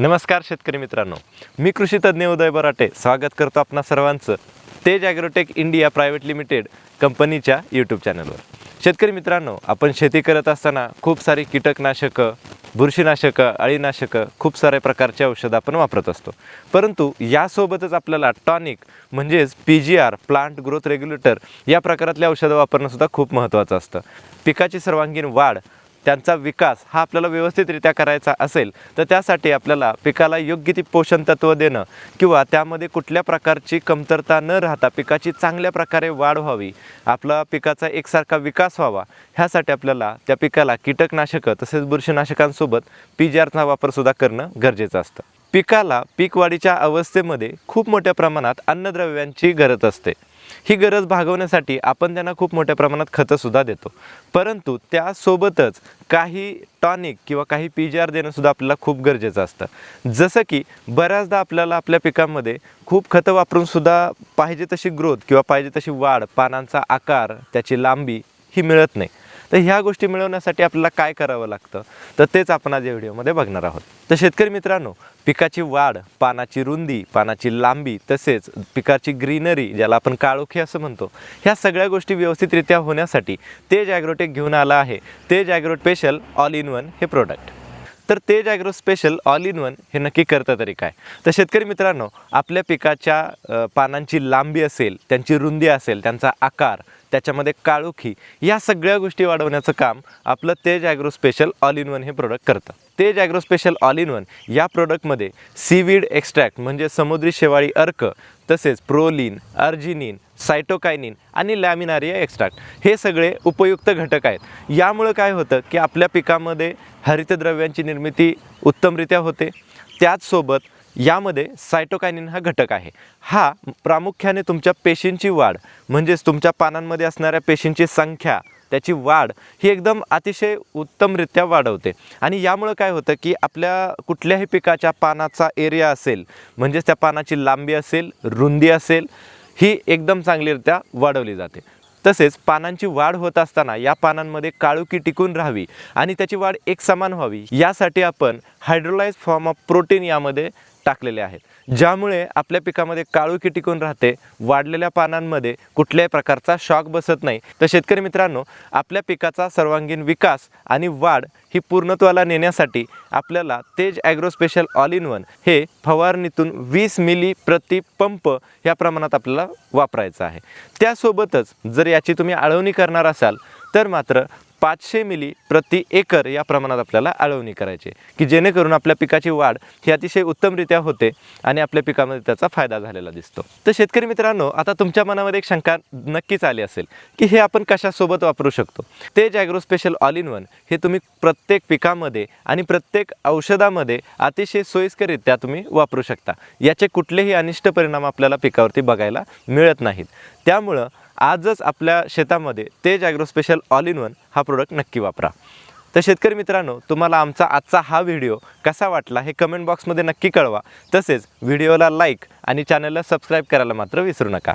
नमस्कार शेतकरी मित्रांनो. मी कृषी तज्ज्ञ उदय बराटे. स्वागत करतो आपणा सर्वांचं Tej Agrotech India private limited कंपनीच्या यूट्यूब चॅनलवर. शेतकरी मित्रांनो आपण शेती करत असताना खूप सारी कीटकनाशकं बुरशीनाशकं अळीनाशकं खूप साऱ्या प्रकारचे औषधं आपण वापरत असतो. परंतु यासोबतच आपल्याला टॉनिक म्हणजेच P G R plant growth regulator या प्रकारातले औषधं वापरणंसुद्धा खूप महत्त्वाचं असतं. पिकाची सर्वांगीण वाढ त्यांचा विकास हा आपल्याला व्यवस्थितरित्या करायचा असेल तर त्यासाठी आपल्याला पिकाला योग्य ती पोषण तत्व देणं किंवा त्यामध्ये कुठल्या प्रकारची कमतरता न राहता पिकाची चांगल्या प्रकारे वाढ व्हावी आपला पिकाचा एकसारखा विकास व्हावा ह्यासाठी आपल्याला त्या पिकाला कीटकनाशकं तसेच बुरशीनाशकांसोबत पी जी आरचा वापरसुद्धा करणं गरजेचं असतं. पिकाला पीक वाढीच्या अवस्थेमध्ये खूप मोठ्या प्रमाणात अन्नद्रव्यांची गरज असते. ही गरज भागवण्यासाठी आपण त्यांना खूप मोठ्या प्रमाणात खतंसुद्धा देतो. परंतु त्यासोबतच काही टॉनिक किंवा काही पी जी आर देणंसुद्धा आपल्याला खूप गरजेचं असतं. जसं की बऱ्याचदा आपल्याला आपल्या पिकांमध्ये खूप खतं वापरूनसुद्धा पाहिजे तशी ग्रोथ किंवा पाहिजे तशी वाढ पानांचा आकार त्याची लांबी ही मिळत नाही. तर ह्या गोष्टी मिळवण्यासाठी आपल्याला काय करावं लागतं? तर तेच आपण आज या व्हिडिओमध्ये बघणार आहोत. तर शेतकरी मित्रांनो पिकाची वाढ पानाची रुंदी पानाची लांबी तसेच पिकाची ग्रीनरी ज्याला आपण काळोखी असं म्हणतो ह्या सगळ्या गोष्टी व्यवस्थितरित्या होण्यासाठी तेज ॲग्रोटेक घेऊन आला आहे. Tej Agro special all in one हे प्रोडक्ट तर Tej Agro special all in one हे नक्की करतं तरी काय? तर शेतकरी मित्रांनो आपल्या पिकाच्या पानांची लांबी असेल त्यांची रुंदी असेल त्यांचा आकार त्याच्यामध्ये काळोखी या सगळ्या गोष्टी वाढवण्याचं काम आपलं Tej Agro special all in one हे प्रोडक्ट करतं. Tej Agro special all in one या प्रोडक्टमध्ये सीवीड एक्स्ट्रॅक्ट म्हणजे समुद्री शेवाळी अर्क तसेच प्रोलिन अर्जिनिन सायटोकायनिन आणि लॅमिनारिया एक्स्ट्रॅक्ट हे सगळे उपयुक्त घटक आहेत. यामुळं काय होतं की आपल्या पिकामध्ये हरितद्रव्यांची निर्मिती उत्तमरित्या होते. त्याचसोबत यामध्ये सायटोकायनिन हा घटक आहे. हा प्रामुख्याने तुमच्या पेशींची वाढ म्हणजेच तुमच्या पानांमध्ये असणाऱ्या पेशींची संख्या त्याची वाढ ही एकदम अतिशय उत्तमरित्या वाढवते. आणि यामुळं काय होतं की आपल्या कुठल्याही पिकाच्या पानाचा एरिया असेल म्हणजेच त्या पानाची लांबी असेल रुंदी असेल ही एकदम चांगलीरित्या वाढवली जाते. तसेच पानांची वाढ होत असताना या पानांमध्ये काळुकी टिकून राहावी आणि त्याची वाढ एकसमान व्हावी. यासाठी आपण हायड्रोलाइज फॉर्म ऑफ प्रोटीन यामध्ये टाकलेले आहेत. ज्यामुळे आपल्या पिकामध्ये काळुकी टिकून राहते वाढलेल्या पानांमध्ये कुठल्याही प्रकारचा शॉक बसत नाही. तर शेतकरी मित्रांनो आपल्या पिकाचा सर्वांगीण विकास आणि वाढ ही पूर्णत्वाला नेण्यासाठी आपल्याला Tej Agro special all in one हे फवारणीतून वीस मिली प्रति पंप या प्रमाणात आपल्याला वापरायचं आहे. त्यासोबतच जर याची तुम्ही आळवणी करणार असाल तर मात्र पाचशे मिली प्रति एकर या प्रमाणात आपल्याला आळवणी करायची की जेणेकरून आपल्या पिकाची वाढ ही अतिशय उत्तमरित्या होते आणि आपल्या पिकामध्ये त्याचा फायदा झालेला दिसतो. तर शेतकरी मित्रांनो आता तुमच्या मनामध्ये एक शंका नक्कीच आली असेल की हे आपण कशासोबत वापरू शकतो? ते Agro special all in one हे तुम्ही प्रत्येक पिकामध्ये आणि प्रत्येक औषधामध्ये अतिशय सोयीस्कररित्या तुम्ही वापरू शकता. याचे कुठलेही अनिष्ट परिणाम आपल्याला पिकावरती बघायला मिळत नाहीत. त्यामुळं आजच आपल्या शेतामध्ये Tej Agro special all in one हा प्रोडक्ट नक्की वापरा. तर शेतकरी मित्रांनो तुम्हाला आमचा आजचा हा व्हिडिओ कसा वाटला हे कमेंट बॉक्समध्ये नक्की कळवा. तसेच व्हिडिओला लाईक आणि चॅनलला सबस्क्राईब करायला मात्र विसरू नका.